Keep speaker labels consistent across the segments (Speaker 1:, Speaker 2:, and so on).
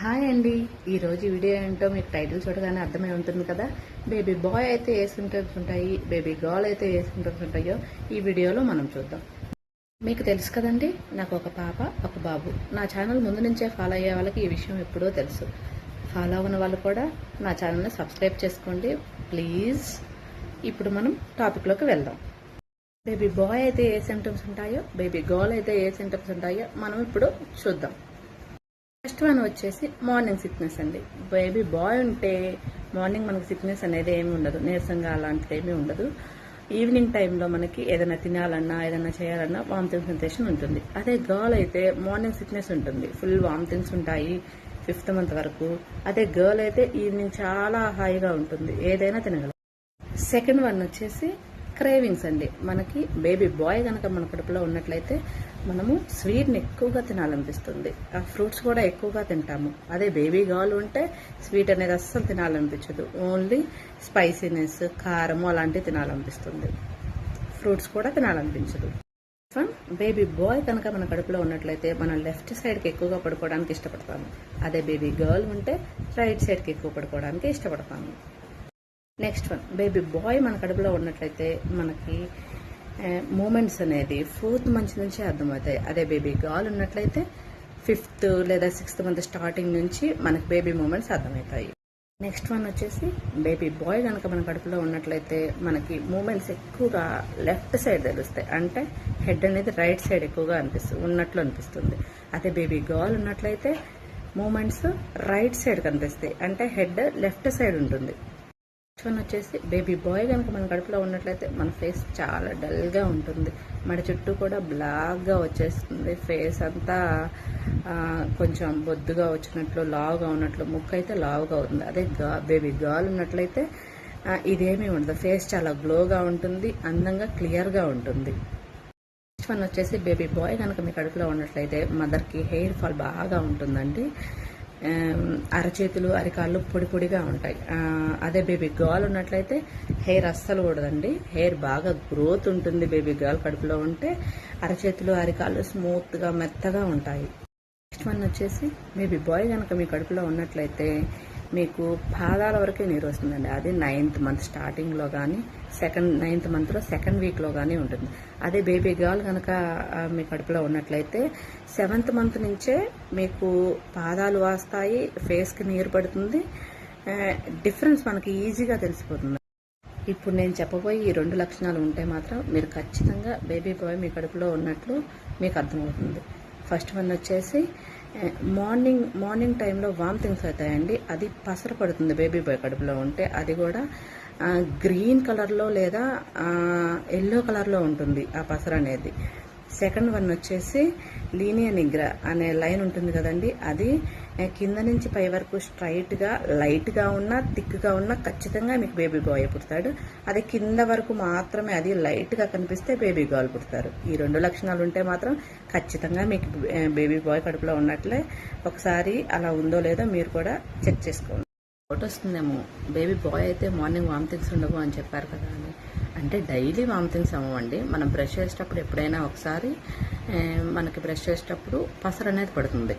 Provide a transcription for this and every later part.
Speaker 1: Hi అండి. ఈరోజు video ఏంటో మీకు టైటిల్ చూడగానే అర్థమై ఉంటుంది కదా. బేబీ బాయ్ అయితే ఏ సింటమ్స్ ఉంటాయి? బేబీ గర్ల్ అయితే ఏ సింటమ్స్ ఉంటాయో ఈ వీడియోలో మనం చూద్దాం. మీకు తెలుసు కదండి నాకు ఒక పాప ఒక బాబు. నా ఛానల్ ముందు నుంచే ఫాలో అయ్యే వాళ్ళకి ఈ విషయం ఎప్పుడో తెలుసు. ఫాలో అవ్వని వాళ్ళు కూడా నా ఛానల్ని సబ్స్క్రైబ్ చేసుకోండి. ప్లీజ్ ఇప్పుడు మనం టాపిక్లోకి వెళ్దాం. బేబీ బాయ్ అయితే ఏ సింటమ్స్ ఉంటాయో? బేబీ గర్ల్ అయితే ఏ సింటమ్స్ ఉంటాయో మనం ఇప్పుడు చూద్దాం. ఫస్ట్ వన్ వచ్చేసి మార్నింగ్ సిక్నెస్ అండి. బేబీ బాయ్ ఉంటే మార్నింగ్ మనకి సిక్నెస్ అనేది ఏమి ఉండదు. నీరసంగా అలాంటిది ఏమీ ఉండదు. ఈవినింగ్ టైంలో మనకి ఏదైనా తినాలన్నా ఏదైనా చేయాలన్నా వామిటింగ్ సెన్సేషన్ ఉంటుంది. అదే గర్ల్ అయితే మార్నింగ్ సిక్నెస్ ఉంటుంది. ఫుల్ వామిటింగ్స్ ఉంటాయి ఫిఫ్త్ మంత్ వరకు. అదే గర్ల్ అయితే ఈవినింగ్ చాలా హాయిగా ఉంటుంది. ఏదైనా తినగలం. సెకండ్ వన్ వచ్చేసి క్రేవింగ్స్ అండి. మనకి బేబీ బాయ్ కనుక మన కడుపులో ఉన్నట్లయితే మనము స్వీట్ని ఎక్కువగా తినాలనిపిస్తుంది. ఆ ఫ్రూట్స్ కూడా ఎక్కువగా తింటాము. అదే బేబీ గర్ల్ ఉంటే స్వీట్ అనేది అస్సలు తినాలనిపించదు. ఓన్లీ స్పైసీనెస్ కారము అలాంటివి తినాలనిపిస్తుంది. ఫ్రూట్స్ కూడా తినాలనిపించదు. బేబీ బాయ్ కనుక మన కడుపులో ఉన్నట్లయితే మనం లెఫ్ట్ సైడ్కి ఎక్కువగా పడుకోవడానికి ఇష్టపడతాము. అదే బేబీ గర్ల్ ఉంటే రైట్ సైడ్కి ఎక్కువ పడుకోవడానికి ఇష్టపడతాము. నెక్స్ట్ వన్ బేబీ బాయ్ మన కడుపులో ఉన్నట్లయితే మనకి మూమెంట్స్ అనేది ఫోర్త్ మంత్ నుంచి అర్థమవుతాయి. అదే బేబీ గాల్ ఉన్నట్లయితే ఫిఫ్త్ లేదా సిక్స్త్ మంత్ స్టార్టింగ్ నుంచి మనకి బేబీ మూమెంట్స్ అర్థమవుతాయి. నెక్స్ట్ వన్ వచ్చేసి బేబీ బాయ్ కనుక మన కడుపులో ఉన్నట్లయితే మనకి మూమెంట్స్ ఎక్కువగా లెఫ్ట్ సైడ్ తెలుస్తాయి. అంటే హెడ్ అనేది రైట్ సైడ్ ఎక్కువగా అనిపిస్తుంది ఉన్నట్లు అనిపిస్తుంది. అదే బేబీ గర్ల్ ఉన్నట్లయితే మూమెంట్స్ రైట్ సైడ్ కనిపిస్తాయి. అంటే హెడ్ లెఫ్ట్ సైడ్ ఉంటుంది. నెక్స్ట్ వన్ వచ్చేసి బేబీ బాయ్ కనుక మన కడుపులో ఉన్నట్లయితే మన ఫేస్ చాలా డల్గా ఉంటుంది. మన చుట్టూ కూడా బ్లాక్గా వచ్చేస్తుంది. ఫేస్ అంతా కొంచెం బొద్దుగా వచ్చినట్లు లావుగా ఉన్నట్లు ముక్కు అయితే లావుగా అవుతుంది అదే గా బేబీ గాల్ ఉన్నట్లయితే ఇదేమీ ఉండదు. ఫేస్ చాలా గ్లోగా ఉంటుంది అందంగా క్లియర్గా ఉంటుంది. నెక్స్ట్ వన్ వచ్చేసి బేబీ బాయ్ కనుక మీ కడుపులో ఉన్నట్లయితే మదర్కి హెయిర్ ఫాల్ బాగా ఉంటుందండి. అరచేతులు అరికాళ్ళు పొడి పొడిగా ఉంటాయి. అదే బేబీ గర్ల్ ఉన్నట్లయితే హెయిర్ అస్సలు కూడదండి హెయిర్ బాగా గ్రోత్ ఉంటుంది బేబీ గర్ల్ కడుపులో ఉంటే. అరచేతులు అరికాళ్ళు స్మూత్గా మెత్తగా ఉంటాయి. నెక్స్ట్ వన్ వచ్చేసి బేబీ బాయ్ కనుక మీ కడుపులో ఉన్నట్లయితే మీకు పాదాల వరకే నీరు వస్తుందండి. అది నైన్త్ మంత్ స్టార్టింగ్లో కానీ సెకండ్ నైన్త్ మంత్లో సెకండ్ వీక్లో కానీ ఉంటుంది. అదే బేబీ గర్ల్ కనుక మీ కడుపులో ఉన్నట్లయితే సెవెంత్ మంత్ నుంచే మీకు పాదాలు వాస్తాయి ఫేస్కి నీరు పడుతుంది డిఫరెన్స్ మనకి ఈజీగా తెలిసిపోతుంది. ఇప్పుడు నేను చెప్పబోయి ఈ రెండు లక్షణాలు ఉంటే మాత్రం మీరు ఖచ్చితంగా బేబీ బాయ్ మీ కడుపులో ఉన్నట్లు మీకు అర్థమవుతుంది. ఫస్ట్ వన్ వచ్చేసి మార్నింగ్ మార్నింగ్ టైంలో వామిటింగ్స్ అవుతాయండి. అది పసర పడుతుంది బేబీ బాయ్ కడుపులో ఉంటే. అది కూడా గ్రీన్ కలర్లో లేదా ఎల్లో కలర్లో ఉంటుంది ఆ పసర అనేది. సెకండ్ వన్ వచ్చేసి లీనియర్ నిగ్ర అనే లైన్ ఉంటుంది కదండి. అది కింద నుంచి పై వరకు స్ట్రైట్గా లైట్గా ఉన్న థిక్గా ఉన్న ఖచ్చితంగా మీకు బేబీ బాయ్ పుడతాడు. అది కింద వరకు మాత్రమే అది లైట్గా కనిపిస్తే బేబీ గర్ల్ పుడతారు. ఈ రెండు లక్షణాలు ఉంటే మాత్రం ఖచ్చితంగా మీకు బేబీ బాయ్ కడుపులో ఉన్నట్లే ఒకసారి అలా ఉందో లేదో మీరు కూడా చెక్ చేసుకోండి. ఫోటో వస్తుందేమో. బేబీ బాయ్ అయితే మార్నింగ్ వామిటింగ్స్ ఉండవు అని చెప్పారు కదా అని. అంటే డైలీ వామిటింగ్స్ అవ్వండి మనం బ్రష్ చేసేటప్పుడు ఎప్పుడైనా ఒకసారి మనకి బ్రష్ చేసేటప్పుడు పసరు అనేది పడుతుంది.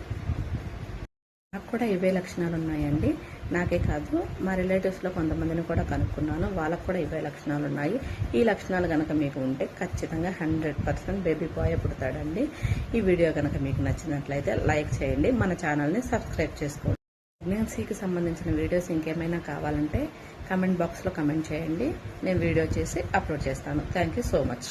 Speaker 1: నాకు కూడా ఇవే లక్షణాలు ఉన్నాయండి. నాకే కాదు మా రిలేటివ్స్లో కొంతమందిని కూడా కనుక్కున్నాను. వాళ్ళకు కూడా ఇవే లక్షణాలు ఉన్నాయి. ఈ లక్షణాలు కనుక మీకు ఉంటే ఖచ్చితంగా హండ్రెడ్ పర్సెంట్ బేబీ బాయ్ పుడతాడండి. ఈ వీడియో కనుక మీకు నచ్చినట్లయితే లైక్ చేయండి. మన ఛానల్ని సబ్స్క్రైబ్ చేసుకోండి. ప్రెగ్నెన్సీకి సంబంధించిన వీడియోస్ ఇంకేమైనా కావాలంటే కమెంట్ బాక్స్లో కమెంట్ చేయండి. నేను వీడియో చేసి అప్లోడ్ చేస్తాను. Thank you so much.